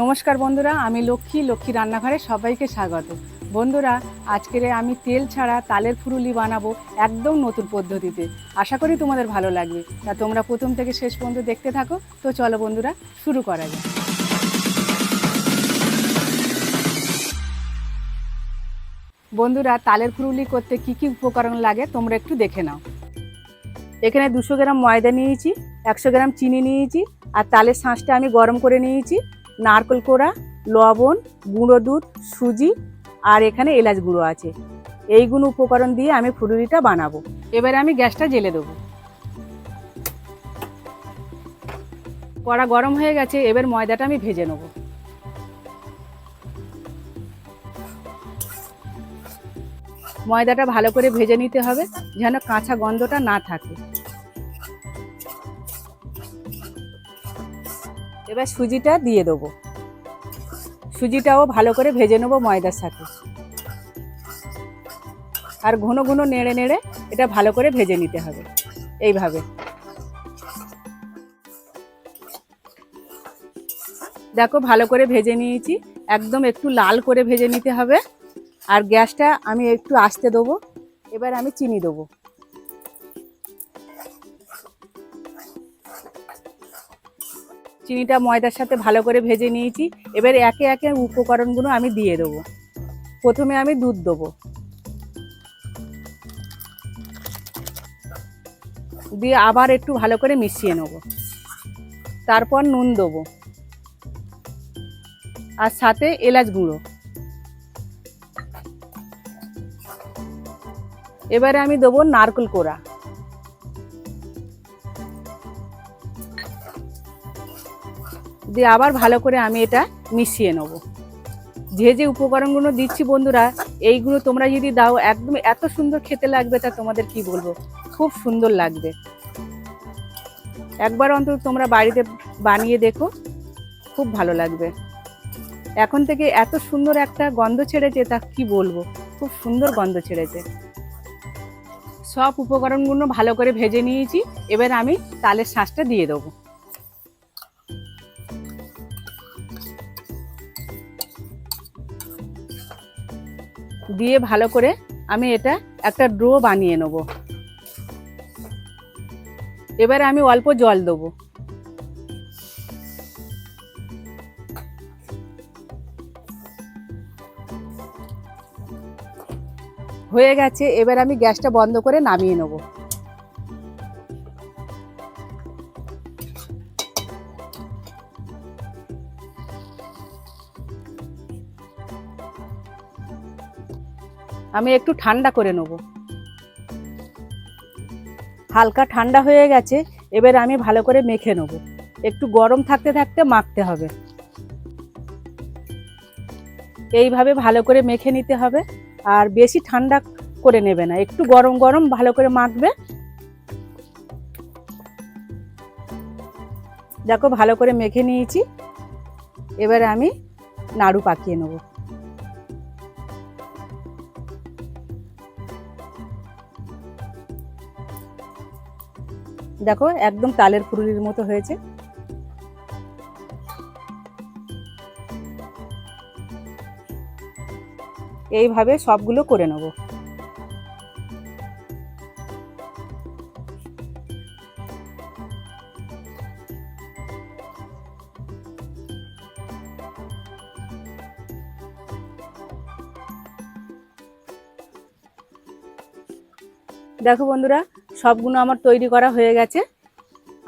নমস্কার বন্ধুরা, আমি লক্ষ্মী লক্ষ্মী রান্নাঘরে সবাইকে স্বাগত। বন্ধুরা, আজকের আমি তেল ছাড়া তালের ফুরুলি বানাবো একদম নতুন পদ্ধতিতে। আশা করি তোমাদের ভালো লাগবে। তা তোমরা প্রথম থেকে শেষ পর্যন্ত দেখতে থাকো। তো চলো বন্ধুরা, শুরু করা যাক। বন্ধুরা, তালের ফুরুলি করতে কি কি উপকরণ লাগে তোমরা একটু দেখে নাও। এখানে দুশো গ্রাম ময়দা নিয়েছি, একশো গ্রাম চিনি নিয়েছি, আর তালের শাঁসটা আমি গরম করে নিয়েছি। নারকেল কোড়া, লবণ, গুঁড়ো দুধ, সুজি আর এখানে এলাচ গুঁড়ো আছে। এইগুলো উপকরণ দিয়ে আমি ফুলুরিটা বানাবো। এবারে আমি গ্যাসটা জেলে দেবো। কড়া গরম হয়ে গেছে, এবার ময়দাটা আমি ভেজে নেব। ময়দাটা ভালো করে ভেজে নিতে হবে, যেন কাঁচা গন্ধটা না থাকে। এবার সুজিটা দিয়ে দেবো। সুজিটাও ভালো করে ভেজে নেব ময়দার সাথে। আর ঘন ঘন নেড়ে নেড়ে এটা ভালো করে ভেজে নিতে হবে, এইভাবে। দেখো ভালো করে ভেজে নিয়েছি, একদম একটু লাল করে ভেজে নিতে হবে। আর গ্যাসটা আমি একটু আস্তে দেবো, এবার আমি চিনি দেবো। চিনিটা ময়দার সাথে ভালো করে ভেজে নিয়েছি। এবার একে একে উপকরণগুলো আমি দিয়ে দেবো। প্রথমে আমি দুধ দেবো। দিয়ে আবার একটু ভালো করে মিশিয়ে নেব। তারপর নুন দেবো। আর সাথে এলাচ গুঁড়ো। এবারে আমি দেবো নারকেল কোড়া। দিয়ে আবার ভালো করে আমি এটা মিশিয়ে নেব। যে যে উপকরণগুলো দিচ্ছি বন্ধুরা, এইগুলো তোমরা যদি দাও, একদম এত সুন্দর খেতে লাগবে তা তোমাদের কি বলব? খুব সুন্দর লাগবে। একবার অন্তত তোমরা বাড়িতে বানিয়ে দেখো, খুব ভালো লাগবে। এখন থেকে এত সুন্দর একটা গন্ধ ছেড়েছে তা কি বলব? খুব সুন্দর গন্ধ ছেড়েছে। সব উপকরণগুলো ভালো করে ভেজে নিয়েছি, এবার আমি তালের শাঁসটা দিয়ে দেবো। দিয়ে ভালো করে আমি এটা একটা ড্রো বানিয়ে নেব। এবারে আমি অল্প জল দেবো। হয়ে গেছে, এবার আমি গ্যাসটা বন্ধ করে নামিয়ে নেব। আমি একটু ঠান্ডা করে নেব। হালকা ঠান্ডা হয়ে গেছে, এবার আমি ভালো করে মেখে নেব। একটু গরম থাকতে থাকতে মাখতে হবে। এইভাবে ভালো করে মেখে নিতে হবে, আর বেশি ঠান্ডা করে নেবে না। একটু গরম গরম ভালো করে মাখবে। দেখো, ভালো করে মেখে নিয়েছি। এবারে আমি নাড়ু পাকিয়ে নেব। দেখো একদম তালের ফুরুলির মতো হয়েছে। এইভাবে সবগুলো করে নেব। দেখো বন্ধুরা সবগুলো আমার তৈরি করা হয়ে গেছে।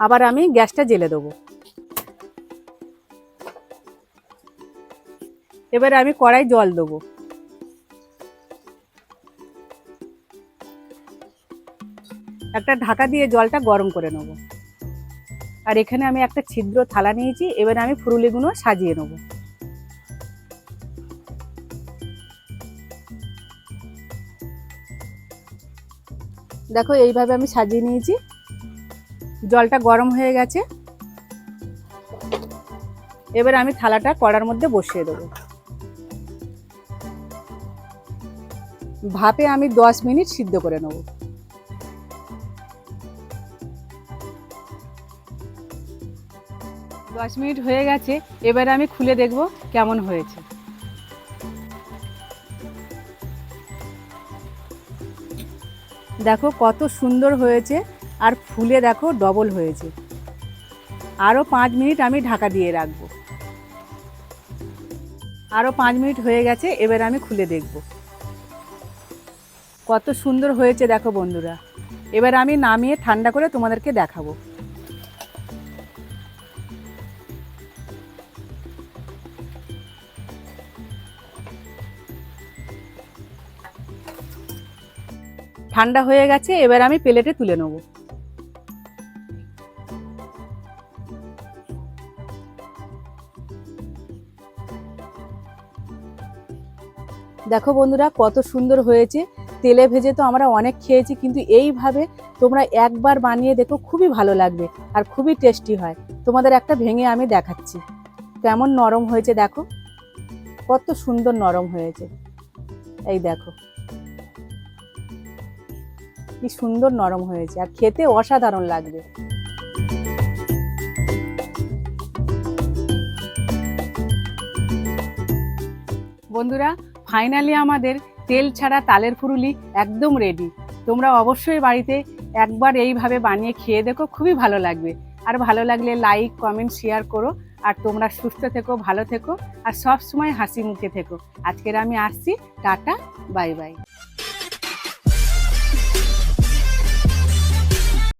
আবার আমি গ্যাসটা জেলে দেবো। এবারে আমি কড়াই জল দেবো। একটা ঢাকা দিয়ে জলটা গরম করে নেব। আর এখানে আমি একটা ছিদ্র থালা নিয়েছি, এবারে আমি ফুরুলিগুলো সাজিয়ে নেব। দেখো, এইভাবে আমি সাজিয়ে নিয়েছি। জলটা গরম হয়ে গেছে। এবার আমি থালাটা কড়ার মধ্যে বসিয়ে দেবো। ভাপে আমি দশ মিনিট সিদ্ধ করে নেব। দশ মিনিট হয়ে গেছে। এবারে আমি খুলে দেখব কেমন হয়েছে। দেখো কত সুন্দর হয়েছে আর ফুলে দেখো ডবল হয়েছে। আরও পাঁচ মিনিট আমি ঢাকা দিয়ে রাখব। আরও পাঁচ মিনিট হয়ে গেছে, এবার আমি খুলে দেখব। কত সুন্দর হয়েছে দেখো বন্ধুরা। এবার আমি নামিয়ে ঠান্ডা করে তোমাদেরকে দেখাবো। ঠান্ডা হয়ে গেছে, এবার আমি প্লেটে তুলে নেব। দেখো বন্ধুরা, কত সুন্দর হয়েছে। তেলে ভেজে তো আমরা অনেক খেয়েছি, কিন্তু এইভাবে তোমরা একবার বানিয়ে দেখো, খুবই ভালো লাগবে আর খুবই টেস্টি হয়। তোমাদের একটা ভেঙে আমি দেখাচ্ছি। কেমন নরম হয়েছে দেখো। কত সুন্দর নরম হয়েছে। এই দেখো। কি সুন্দর নরম হয়েছে, আর খেতে অসাধারণ লাগবে। বন্ধুরা ফাইনালি আমাদের তেল ছাড়া তালের ফুরুলি একদম রেডি তোমরা অবশ্যই বাড়িতে একবার এইভাবে বানিয়ে খেয়ে দেখো, খুবই ভালো লাগবে। আর ভালো লাগলে লাইক কমেন্ট শেয়ার করো। আর তোমরা সুস্থ থেকো, ভালো থেকো। আর সব সময় হাসি মুখে থেকো। আজকের আমি আসছি, টাটা বাই বাই